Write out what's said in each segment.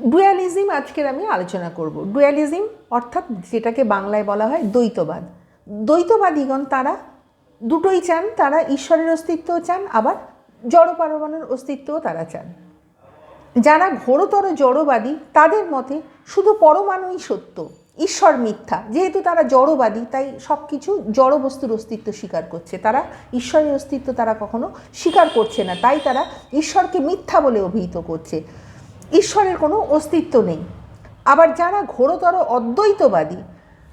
Dualism আজকের আমি আলোচনা করব। ডুয়ালিজম অর্থাৎ যেটাকে বাংলায় বলা হয় দ্বৈতবাদ। দ্বৈতবাদীগণ তারা দুটোই চান, তারা ঈশ্বরের অস্তিত্বও চান, আবার জড় পারমাণুর অস্তিত্বও তারা চান। যারা ঘোরতর জড়বাদী, তাদের মতে শুধু পরমাণুই সত্য, ঈশ্বর মিথ্যা। যেহেতু তারা জড়বাদী, তাই সব কিছু জড় বস্তুর অস্তিত্ব স্বীকার করছে। তারা ঈশ্বরের অস্তিত্ব তারা কখনো স্বীকার করছে না। তাই তারা ঈশ্বরকে মিথ্যা বলে অভিহিত করছে। ঈশ্বরের কোনো অস্তিত্ব নেই। আবার যারা ঘোরতর অদ্বৈতবাদী,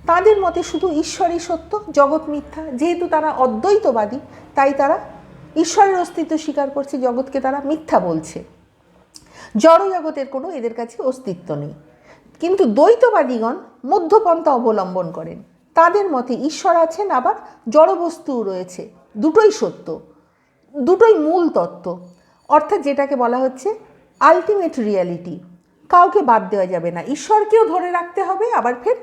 তাদের মতে শুধু ঈশ্বরই সত্য, জগৎ মিথ্যা। যেহেতু তারা অদ্বৈতবাদী, তাই তারা ঈশ্বরের অস্তিত্ব স্বীকার করছে, জগৎকে তারা মিথ্যা বলছে। জড় জগতের কোনো এদের কাছে অস্তিত্ব নেই। কিন্তু দ্বৈতবাদীগণ মধ্যপন্থা অবলম্বন করেন। তাদের মতে ঈশ্বর আছেন, আবার জড়বস্তুও রয়েছে। দুটোই সত্য, দুটোই মূল তত্ত্ব। অর্থাৎ যেটাকে বলা হচ্ছে আলটিমেট রিয়ালিটি কাউকে বাদ দেওয়া যাবে না। ঈশ্বরকেও ধরে রাখতে হবে, আবার ফের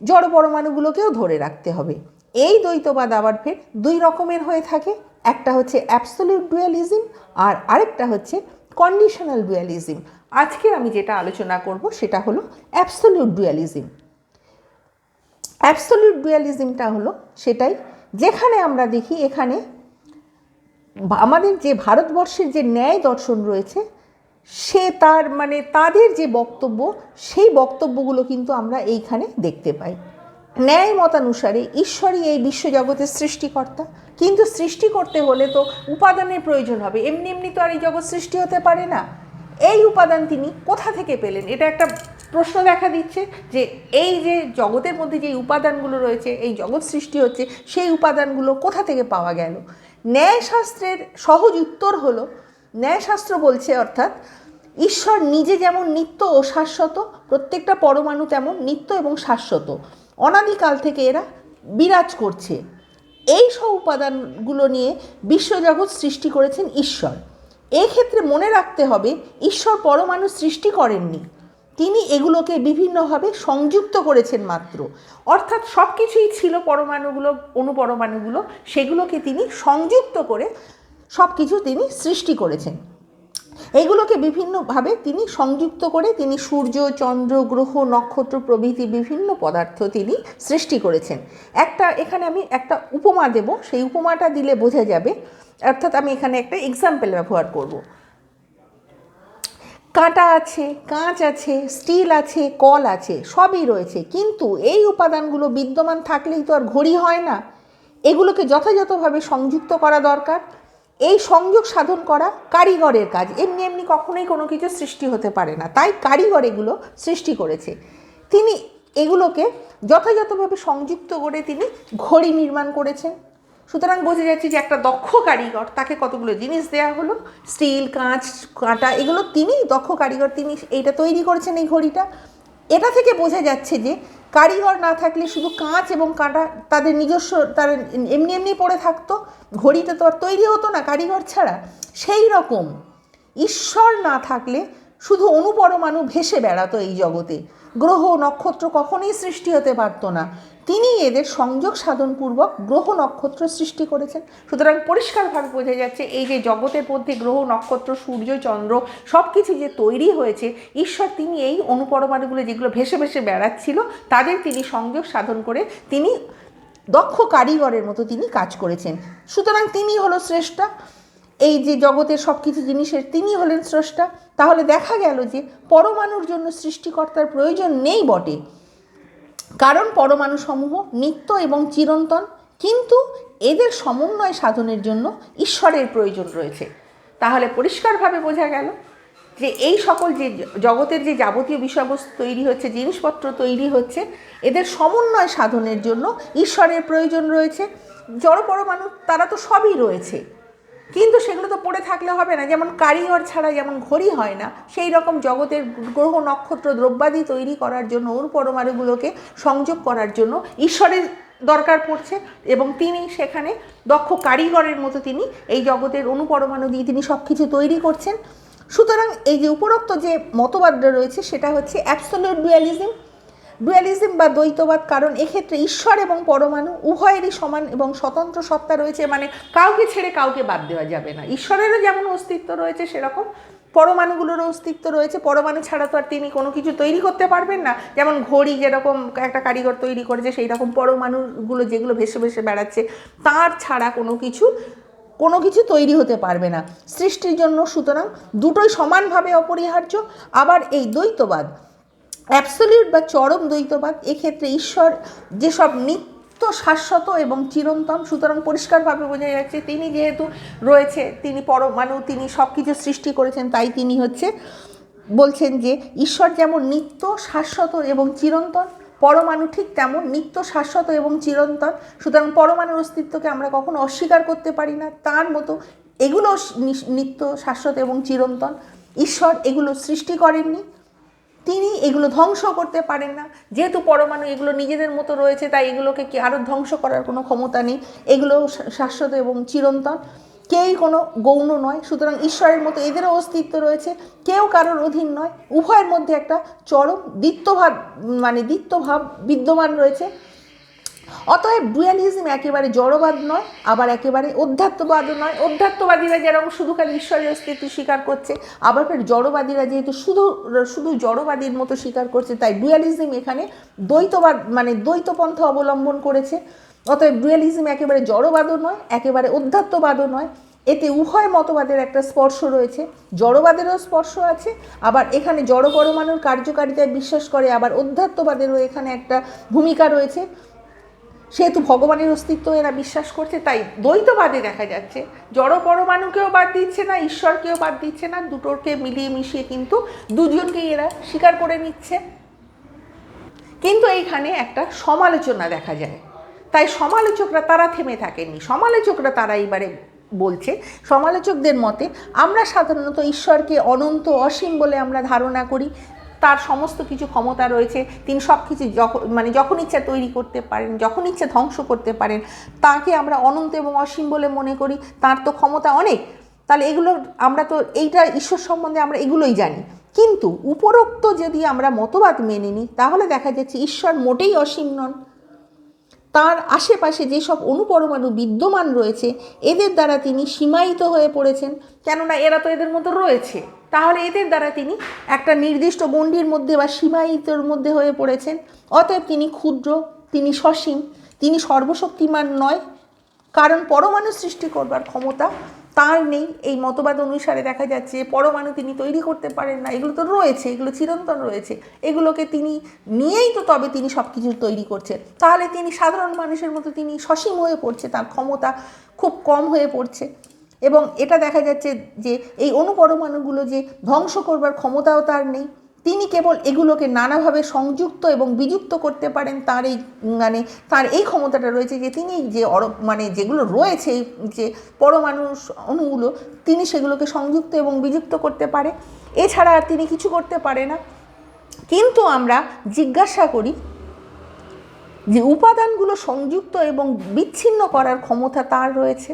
জড় পরমাণুগুলোকেও ধরে রাখতে হবে। এই দ্বৈতবাদ আবার ফের দুই রকমের হয়ে থাকে। একটা হচ্ছে অ্যাবসলিউট ডুয়ালিজম আর আরেকটা হচ্ছে কন্ডিশনাল ডুয়ালিজম আজকে আমি যেটা আলোচনা করব সেটা হলো অ্যাবসলিউট ডুয়ালিজম অ্যাবসলিউট ডুয়ালিজমটা হলো সেটাই যেখানে আমরা দেখি এখানে আমাদের যে ভারতবর্ষের যে ন্যায় দর্শন রয়েছে সে তার মানে তাদের যে বক্তব্য, সেই বক্তব্যগুলো কিন্তু আমরা এইখানে দেখতে পাই। ন্যায় মতানুসারে ঈশ্বরই এই বিশ্বজগতের সৃষ্টিকর্তা। কিন্তু সৃষ্টি করতে হলে তো উপাদানের প্রয়োজন হবে। এমনি এমনি তো আর এই জগৎ সৃষ্টি হতে পারে না। এই উপাদান তিনি কোথা থেকে পেলেন? এটা একটা প্রশ্ন দেখা দিচ্ছে যে এই যে জগতের মধ্যে যে উপাদানগুলো রয়েছে, এই জগৎ সৃষ্টি হচ্ছে, সেই উপাদানগুলো কোথা থেকে পাওয়া গেল? ন্যায়শাস্ত্রের সহজ উত্তর হলো ন্যায়শাস্ত্র বলছে, অর্থাৎ ঈশ্বর নিজে যেমন নিত্য ও শাশ্বত, প্রত্যেকটা পরমাণু তেমন নিত্য এবং শাশ্বত। অনাদিকাল থেকে এরা বিরাজ করছে। এই সব উপাদানগুলো নিয়ে বিশ্বজগৎ সৃষ্টি করেছেন ঈশ্বর। এক্ষেত্রে মনে রাখতে হবে, ঈশ্বর পরমাণু সৃষ্টি করেননি। তিনি এগুলোকে বিভিন্নভাবে সংযুক্ত করেছেন মাত্র। অর্থাৎ সব কিছুই ছিল পরমাণুগুলো অনুপরমাণুগুলো সেগুলোকে তিনি সংযুক্ত করে সব কিছু তিনি সৃষ্টি করেছেন। এগুলোকে বিভিন্নভাবে তিনি সংযুক্ত করে তিনি সূর্য, চন্দ্র, গ্রহ, নক্ষত্র প্রভৃতি বিভিন্ন পদার্থ তিনি সৃষ্টি করেছেন। একটা এখানে আমি একটা উপমা দেব, সেই উপমাটা দিলে বোঝা যাবে। অর্থাৎ আমি এখানে একটা এক্সাম্পল ব্যবহার করব। কাঁটা আছে, কাঁচ আছে, স্টিল আছে, কল আছে, সবই রয়েছে। কিন্তু এই উপাদানগুলো বিদ্যমান থাকলেই তো আর ঘড়ি হয় না। এগুলোকে যথাযথভাবে সংযুক্ত করা দরকার। এই সংযোগ সাধন করা কারিগরের কাজ। এমনি এমনি কখনোই কোনো কিছু সৃষ্টি হতে পারে না। তাই কারিগর এগুলো সৃষ্টি করেছে। তিনি এগুলোকে যথাযথভাবে সংযুক্ত করে তিনি ঘড়ি নির্মাণ করেছেন। সুতরাং বোঝা যাচ্ছে যে একটা দক্ষ কারিগর, তাকে কতগুলো জিনিস দেওয়া হলো, স্টিল, কাঁচ, কাঁটা, এগুলো তিনি দক্ষ কারিগর। তিনি এইটা তৈরি করেছেন এই ঘড়িটা। এটা থেকে বোঝা যাচ্ছে যে কারিগর না থাকলে শুধু কাঁচ এবং কাঁটা তাদের নিজস্ব, তারা এমনি এমনি পড়ে থাকতো, ঘড়িটা তো আর তৈরি হতো না কারিগর ছাড়া। সেই রকম ঈশ্বর না থাকলে শুধু অনুপরমাণু ভেসে বেড়াতো এই জগতে। গ্রহ নক্ষত্র কখনোই সৃষ্টি হতে পারতো না। তিনি এদের সংযোগ সাধনপূর্বক গ্রহ নক্ষত্র সৃষ্টি করেছেন। সুতরাং পরিষ্কারভাবে বোঝা যাচ্ছে, এই যে জগতের মধ্যে গ্রহ, নক্ষত্র, সূর্য, চন্দ্র সব কিছু যে তৈরি হয়েছে, ঈশ্বর তিনি এই অনুপরমাণুগুলো যেগুলো ভেসে ভেসে বেড়াচ্ছিল, তাদের তিনি সংযোগ সাধন করে তিনি দক্ষ কারিগরের মতো তিনি কাজ করেছেন। সুতরাং তিনি হলো শ্রেষ্ঠা। এই যে জগতের সব কিছু জিনিসের তিনি হলেন স্রষ্টা, তাহলে দেখা গেল যে পরমাণুর জন্য সৃষ্টিকর্তার প্রয়োজন নেই বটে। কারণ পরমাণু সমূহ নিত্য এবং চিরন্তন, কিন্তু এদের সমন্বয় সাধনের জন্য ঈশ্বরের প্রয়োজন রয়েছে। তাহলে পরিষ্কারভাবে বোঝা গেল যে এই সকল যে জগতের যে যাবতীয় বিষয়বস্তু তৈরি হচ্ছে, জিনিসপত্র তৈরি হচ্ছে, এদের সমন্বয় সাধনের জন্য ঈশ্বরের প্রয়োজন রয়েছে। জড় পরমাণু, তারা তো সবই রয়েছে। কিন্তু সেগুলো তো পড়ে থাকলে হবে না। যেমন কারিগর ছাড়া যেমন ঘড়ি হয় না, সেই রকম জগতের গ্রহ, নক্ষত্র, দ্রব্যাদি তৈরি করার জন্য পরমাণুগুলোকে সংযোগ করার জন্য ঈশ্বরের দরকার পড়ছে এবং তিনি সেখানে দক্ষ কারিগরের মতো তিনি এই জগতের অনুপরমাণু দিয়ে তিনি সব কিছু তৈরি করছেন। সুতরাং এই যে উপরোক্ত যে মতবাদটা রয়েছে, সেটা হচ্ছে অ্যাবসোলিউট ডুয়ালিজম ডুয়ালিজম বা দ্বৈতবাদ, কারণ এক্ষেত্রে ঈশ্বর এবং পরমাণু উভয়েরই সমান এবং স্বতন্ত্র সত্তা রয়েছে মানে কাউকে ছেড়ে কাউকে বাদ দেওয়া যাবে না। ঈশ্বরেরও যেমন অস্তিত্ব রয়েছে সেরকম, পরমাণুগুলোরও অস্তিত্ব রয়েছে। পরমাণু ছাড়া তো আর তিনি কোনো কিছু তৈরি করতে পারবেন না। যেমন ঘড়ি যেরকম একটা কারিগর তৈরি করেছে সেই রকম পরমাণুগুলো যেগুলো ভেসে ভেসে বেড়াচ্ছে, তার ছাড়া কোনো কিছু কোনো কিছু তৈরি হতে পারবে না। সৃষ্টির জন্য সুতরাং দুটোই সমানভাবে অপরিহার্য। আবার এই দ্বৈতবাদ অ্যাবসলিউট বা চরম দ্বৈতবাদ, এক্ষেত্রে ঈশ্বর যেসব নিত্য শাশ্বত এবং চিরন্তন, সুতরাং পরিষ্কারভাবে বোঝা যাচ্ছে তিনি যেহেতু রয়েছে, তিনি পরমাণু, তিনি সব কিছু সৃষ্টি করেছেন, তাই তিনি হচ্ছে বলছেন যে ঈশ্বর যেমন নিত্য শাশ্বত এবং চিরন্তন, পরমাণু ঠিক তেমন নিত্য শাশ্বত এবং চিরন্তন, সুতরাং পরমাণুর অস্তিত্বকে আমরা কখনো অস্বীকার করতে পারি না, তার মতো এগুলো নিত্য শাশ্বত এবং চিরন্তন, ঈশ্বর এগুলো সৃষ্টি করেননি তিনি এগুলো ধ্বংস করতে পারেন না। যেহেতু পরমাণু এগুলো নিজেদের মতো রয়েছে, তাই এগুলোকে কি আরও ধ্বংস করার কোনো ক্ষমতা নেই। এগুলো শাশ্বত এবং চিরন্তন। কেউই কোনো গৌণ নয়, সুতরাং ঈশ্বরের মতো এদেরও অস্তিত্ব রয়েছে। কেউ কারোর অধীন নয়। উভয়ের মধ্যে একটা চরম দ্বিত্বভাব মানে দ্বিত্বভাব বিদ্যমান রয়েছে। অতএব ডুয়ালিজম একেবারে জড়বাদ নয়, আবার একেবারে অধ্যাত্মবাদও নয়। অধ্যাত্মবাদীরা যেরকম শুধু খালি ঈশ্বরের অস্তিত্ব স্বীকার করছে, আবার ফের জড়বাদীরা যেহেতু শুধু শুধু জড়বাদীর মতো স্বীকার করছে, তাই ডুয়ালিজম এখানে দ্বৈতবাদ মানে দ্বৈতপন্থা অবলম্বন করেছে। অতএব ডুয়ালিজম একেবারে জড়বাদও নয়, একেবারে অধ্যাত্মবাদও নয়। এতে উভয় মতবাদের একটা স্পর্শ রয়েছে। জড়বাদেরও স্পর্শ আছে, আবার এখানে জড় পরমাণুর কার্যকারিতায় বিশ্বাস করে, আবার অধ্যাত্মবাদেরও এখানে একটা ভূমিকা রয়েছে। সেহেতু ভগবানের অস্তিত্ব এরা বিশ্বাস করছে, তাই দ্বৈতবাদে দেখা যাচ্ছে। জড় পরমাণুকেও বাদ দিচ্ছে না, ঈশ্বরকেও বাদ দিচ্ছে না, দুটোকে মিলিয়ে মিশিয়ে কিন্তু দুজনকেই এরা স্বীকার করে নিচ্ছে। কিন্তু এইখানে একটা সমালোচনা দেখা যায়। তাই সমালোচকরা তারা থেমে থাকেননি। সমালোচকরা তারা এবারে বলছে, সমালোচকদের মতে আমরা সাধারণত ঈশ্বরকে অনন্ত অসীম বলে আমরা ধারণা করি তার সমস্ত কিছু ক্ষমতা রয়েছে, তিনি সব কিছু যখন মানে যখন ইচ্ছা তৈরি করতে পারেন, যখন ইচ্ছা ধ্বংস করতে পারেন, তাকে আমরা অনন্ত এবং অসীম বলে মনে করি, তার তো ক্ষমতা অনেক। তাহলে এগুলো আমরা তো, এইটা ঈশ্বর সম্বন্ধে আমরা এগুলোই জানি। কিন্তু উপরোক্ত যদি আমরা মতবাদ মেনে নিই, তাহলে দেখা যাচ্ছে ঈশ্বর মোটেই অসীম নন। তার আশেপাশে যেসব অনুপরমাণু বিদ্যমান রয়েছে, এদের দ্বারা তিনি সীমায়িত হয়ে পড়েছেন। কেননা এরা তো এদের মতো রয়েছে। তাহলে এদের দ্বারা তিনি একটা নির্দিষ্ট গণ্ডির মধ্যে বা সীমায়িতর মধ্যে হয়ে পড়েছেন। অতএব তিনি ক্ষুদ্র, তিনি সসীম, তিনি সর্বশক্তিমান নয়। কারণ পরমাণু সৃষ্টি করবার ক্ষমতা তার নেই, এই মতবাদ অনুসারে দেখা যাচ্ছে পরমাণু তিনি তৈরি করতে পারেন না, এগুলো তো রয়েছে, এগুলো চিরন্তন রয়েছে, এগুলোকে তিনি নিয়েই তো তবে তিনি সব কিছু তৈরি করছেন। তাহলে তিনি সাধারণ মানুষের মতো তিনি সসীম হয়ে পড়ছে, তার ক্ষমতা খুব কম হয়ে পড়ছে। এবং এটা দেখা যাচ্ছে যে এই অনুপরমাণুগুলো যে ধ্বংস করবার ক্ষমতাও তার নেই তিনি কেবল এগুলোকে নানাভাবে সংযুক্ত এবং বিযুক্ত করতে পারেন, তার এই মানে তার এই ক্ষমতাটা রয়েছে যে তিনি যে অর মানে যেগুলো রয়েছে, যে পরমাণু অণুগুলো, তিনি সেগুলোকে সংযুক্ত এবং বিযুক্ত করতে পারে। এছাড়া আর তিনি কিছু করতে পারে না। কিন্তু আমরা জিজ্ঞাসা করি যে উপাদানগুলো সংযুক্ত এবং বিচ্ছিন্ন করার ক্ষমতা তার রয়েছে।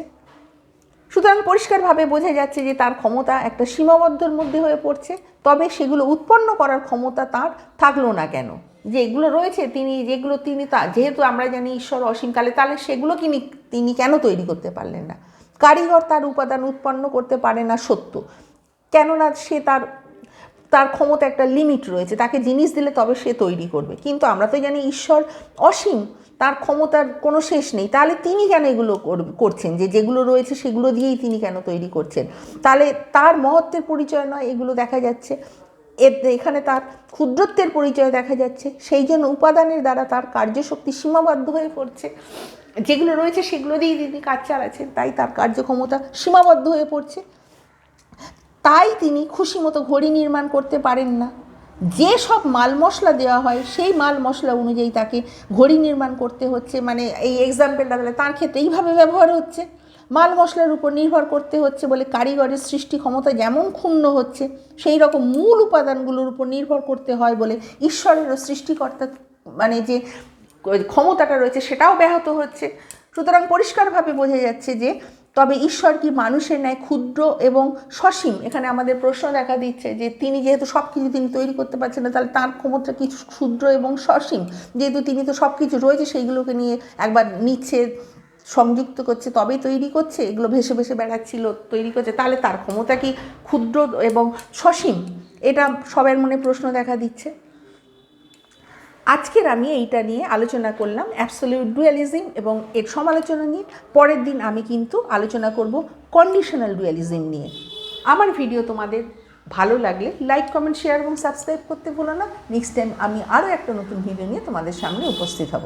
সুতরাং পরিষ্কারভাবে বোঝা যাচ্ছে যে তার ক্ষমতা একটা সীমাবদ্ধর মধ্যে হয়ে পড়ছে, তবে সেগুলো উৎপন্ন করার ক্ষমতা তার থাকল না কেন? যে এগুলো রয়েছে, তিনি যেগুলো তিনি তা, যেহেতু আমরা জানি ঈশ্বর অসীমকালে তাহলে সেগুলো কিনি, তিনি কেন তৈরি করতে পারলেন না? কারিগর তার উপাদান উৎপন্ন করতে পারে না সত্য। কেননা সে তার তার ক্ষমতা একটা লিমিট রয়েছে, তাকে জিনিস দিলে তবে সে তৈরি করবে। কিন্তু আমরা তো জানি ঈশ্বর অসীম, তার ক্ষমতার কোনো শেষ নেই। তাহলে তিনি কেন এগুলো কর- করছেন? যে যেগুলো রয়েছে সেগুলো দিয়েই তিনি কেন তৈরি করছেন? তাহলে তার মহত্বের পরিচয় নয়, এগুলো দেখা যাচ্ছে। এর এখানে তার ক্ষুদ্রত্বের পরিচয় দেখা যাচ্ছে। সেই জন্য উপাদানের দ্বারা তার কার্যশক্তি সীমাবদ্ধ হয়ে পড়ছে। যেগুলো রয়েছে সেগুলো দিয়েই তিনি কাজ চালাচ্ছেন, তাই তার কার্যক্ষমতা সীমাবদ্ধ হয়ে পড়ছে। তাই তিনি খুশি মতো ঘড়ি নির্মাণ করতে পারেন না। যে সব মাল মশলা দেওয়া হয়, সেই মাল মশলা অনুযায়ী তাকে ঘড়ি নির্মাণ করতে হচ্ছে। মানে এই এক্সাম্পলটা তাহলে তার ক্ষেত্রে এইভাবে ব্যবহার হচ্ছে। মাল মশলার উপর নির্ভর করতে হচ্ছে বলে কারিগরের সৃষ্টি ক্ষমতা যেমন ক্ষুণ্ণ হচ্ছে, সেই রকম মূল উপাদানগুলোর উপর নির্ভর করতে হয় বলে ঈশ্বরেরও সৃষ্টিকর্তা মানে যে ক্ষমতাটা রয়েছে সেটাও ব্যাহত হচ্ছে। সুতরাং পরিষ্কারভাবে বোঝা যাচ্ছে যে তবে ঈশ্বর কি মানুষের ন্যায় ক্ষুদ্র এবং সসীম? এখানে আমাদের প্রশ্ন দেখা দিচ্ছে যে তিনি যেহেতু সব কিছু তিনি তৈরি করতে পারছেন না, তাহলে তার ক্ষমতা কিছু ক্ষুদ্র এবং সসীম? যেহেতু তিনি তো সব কিছু রয়েছে, সেইগুলোকে নিয়ে একবার নিচ্ছে, সংযুক্ত করছে, তবে তৈরি করছে, এগুলো ভেসে ভেসে বেড়াচ্ছিল, তৈরি করছে, তাহলে তার ক্ষমতা কি ক্ষুদ্র এবং সসীম? এটা সবার মনে প্রশ্ন দেখা দিচ্ছে। আজকের আমি এইটা নিয়ে আলোচনা করলাম অ্যাবসোলিউট ডুয়ালিজম এবং এর সমালোচনা নিয়ে। পরের দিন আমি কিন্তু আলোচনা করব কন্ডিশনাল ডুয়ালিজম নিয়ে। আমার ভিডিও তোমাদের ভালো লাগলে লাইক কমেন্ট শেয়ার এবং সাবস্ক্রাইব করতে ভুলো না। নেক্সট টাইম আমি আরও একটা নতুন ভিডিও নিয়ে তোমাদের সামনে উপস্থিত হব।